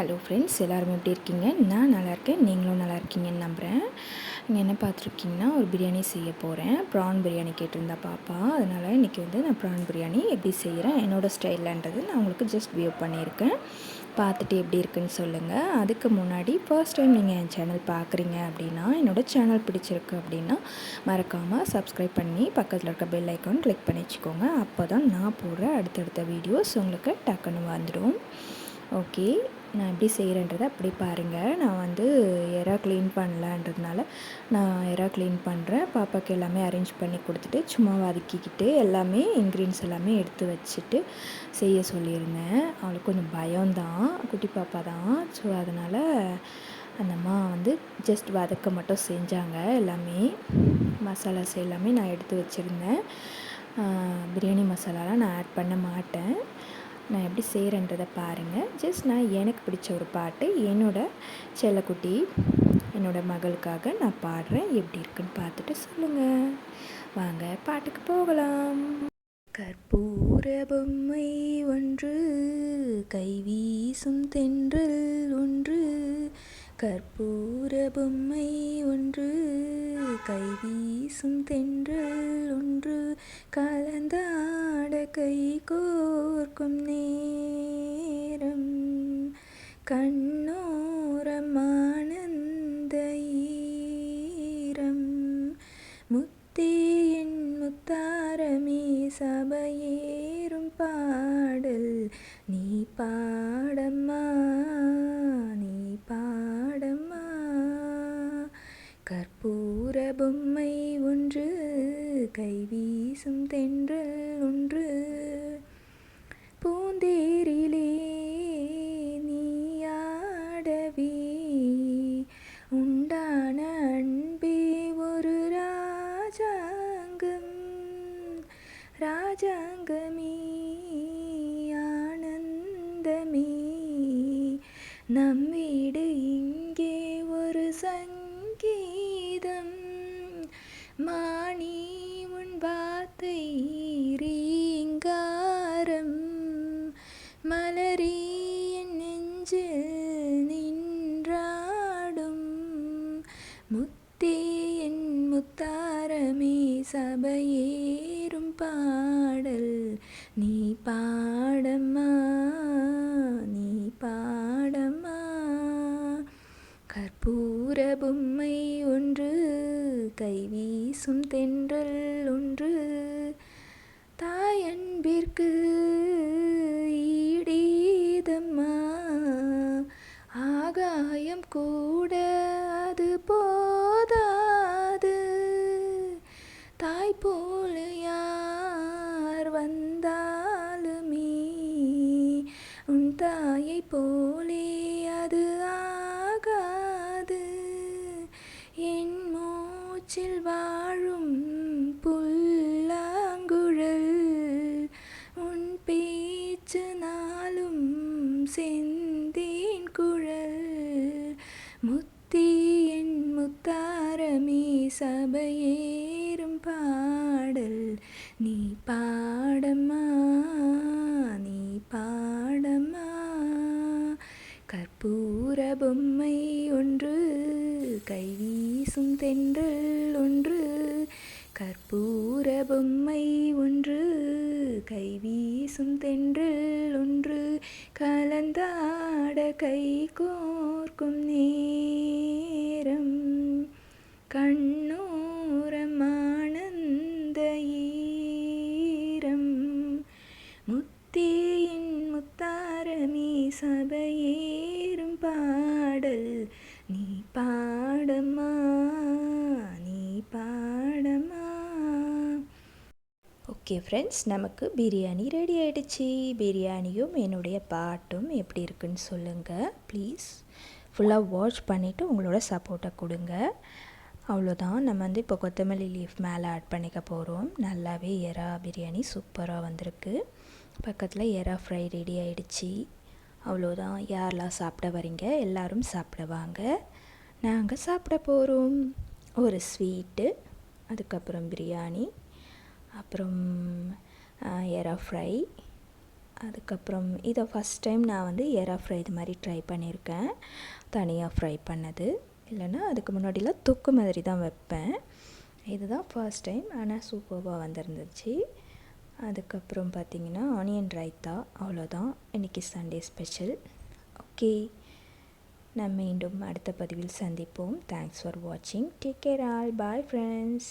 Hello friends எல்லாரும் எப்படி இருக்கீங்க? நான் நல்லா இருக்கேன். நீங்களும் நல்லா இருக்கீங்கன்னு நம்புகிறேன் நீங்கள் என்ன பார்த்துருக்கீங்கன்னா ஒரு பிரியாணி செய்ய போகிறேன் ப்ரான் பிரியாணி கேட்டிருந்தா பாப்பா. அதனால் இன்றைக்கி வந்து நான் ப்ரான் பிரியாணி எப்படி செய்கிறேன் என்னோடய ஸ்டைலன்றது நான் உங்களுக்கு ஜஸ்ட் வியூ பண்ணியிருக்கேன். பார்த்துட்டு எப்படி இருக்குன்னு சொல்லுங்கள் அதுக்கு முன்னாடி ஃபர்ஸ்ட் டைம் நீங்கள் என் சேனல் பார்க்குறீங்க அப்படின்னா என்னோடய சேனல் பிடிச்சிருக்கு அப்படின்னா மறக்காமல் சப்ஸ்கிரைப் பண்ணி பக்கத்தில் இருக்க பெல் ஐக்கான் கிளிக் பண்ணி வச்சுக்கோங்க. அப்போ தான் நான் போடுற அடுத்தடுத்த வீடியோஸ் உங்களுக்கு டக்குன்னு வந்துடும். ஓகே நான் எப்படி செய்கிறேன்றதை அப்படி பாருங்கள் நான் வந்து எறா க்ளீன் பண்ணலான்றதுனால நான் எறா க்ளீன் பண்ணுறேன் பாப்பாவுக்கு எல்லாமே அரேஞ்ச் பண்ணி கொடுத்துட்டு சும்மா வதக்கிக்கிட்டு எல்லாமே இன்க்ரீடியன்ஸ் எல்லாமே எடுத்து வச்சுட்டு செய்ய சொல்லியிருந்தேன். அவளுக்கு கொஞ்சம் பயம்தான். குட்டி பாப்பா தான். ஸோ அதனால் அந்த அம்மா வந்து ஜஸ்ட் வதக்க மட்டும் செஞ்சாங்க எல்லாமே. மசாலாஸ் எல்லாமே நான் எடுத்து வச்சுருந்தேன். பிரியாணி மசாலாலாம் நான் ஆட் பண்ண மாட்டேன். நான் எப்படி செய்கிறேன்றதை பாருங்கள் ஜஸ்ட் நான் எனக்கு பிடிச்ச ஒரு பாட்டு என்னோடய செல்லக்குட்டி என்னோடய மகளுக்காக நான் பாடுறேன். எப்படி இருக்குன்னு பார்த்துட்டு சொல்லுங்கள் வாங்க பாட்டுக்கு போகலாம். கற்பூர பொம்மை ஒன்று கைவீசும் தென்றல் ஒன்று. கற்பூர பொம்மை ஒன்று கைவீசும் தென்றல் ஒன்று. கலந்தா கை கோர்க்கும் நேரம் கண்ணோரம் ஆனந்த ஈரம். முத்தே முத்தாரமே சபையேறும் பாடல் நீ பா நீ பாடம்மா கற்பூர பொம்மை ஒன்று கைவீசும் தென்றல் ஒன்று. பூந்தேரிலே நீயாடவே உண்டான அன்பே ஒரு ராஜாங்கம். ராஜாங்கமே ஆனந்தமே. நம் வீடு இங்கே ஒரு சங்க மாணி உன் வார்த்தை ரீங்காரம். மலரே என் நெஞ்சில் நின்றாடும். முத்தே என் முத்தாரமே சபையேறும் பாடல். நீ பாடம்மா நீ பாடம்மா. கற்பூர பொம்மை ஒன்று கை வீசும் தென்றல் ஒன்று தாயன்பிற்கு ஈடீதம்மா. ஆகாயம் கூட அது போ முத்தி என் முத்தாரமே சபையேறும் பாடல். நீ பாடம்மா நீ பாடம்மா. கற்பூர பொம்மை ஒன்று கைவீசும் தென்றல் ஒன்று. கற்பூர பொம்மை ஒன்று கைவீசும் தென்றல் ஒன்று. கலந்தாட கை கோர்க்கும் நீ சபையேறும் பாடல். நீ பாடம்மா நீ பாடம்மா. ஓகே ஃப்ரெண்ட்ஸ் நமக்கு பிரியாணி ரெடி ஆகிடுச்சு பிரியாணியும் என்னுடைய பாட்டும் எப்படி இருக்குன்னு சொல்லுங்கள் ப்ளீஸ் ஃபுல்லாக வாட்ச் பண்ணிவிட்டு உங்களோட சப்போர்ட்டை கொடுங்க. அவ்வளோதான் நம்ம வந்து இப்போ கொத்தமல்லி லீஃப் மேலே ஆட் பண்ணிக்க போகிறோம் நல்லாவே எறா பிரியாணி சூப்பராக வந்திருக்கு. பக்கத்தில் எறா ஃப்ரை ரெடி ஆகிடுச்சி அவ்வளோதான். யாரெல்லாம் சாப்பிட வரீங்க? எல்லோரும் சாப்பிட வாங்க. நாங்கள் சாப்பிட போகிறோம் ஒரு ஸ்வீட்டு அதுக்கப்புறம் பிரியாணி அப்புறம் எறா ஃப்ரை. அதுக்கப்புறம் இதை ஃபஸ்ட் டைம் நான் வந்து எறா ஃப்ரை இது மாதிரி ட்ரை பண்ணியிருக்கேன். தனியாக ஃப்ரை பண்ணது. இல்லைன்னா அதுக்கு முன்னாடிலாம் தொக்கு மாதிரி தான் வைப்பேன். இதுதான் ஃபர்ஸ்ட் டைம் ஆனால் சூப்பராக வந்திருந்துச்சு. அதுக்கப்புறம் பார்த்திங்கன்னா ஆனியன் ரைத்தா அவ்வளோதான். இன்றைக்கி சண்டே ஸ்பெஷல் ஓகே நான் மீண்டும் அடுத்த பதிவில் சந்திப்போம். தேங்க்ஸ் ஃபார் வாட்சிங் take care all bye friends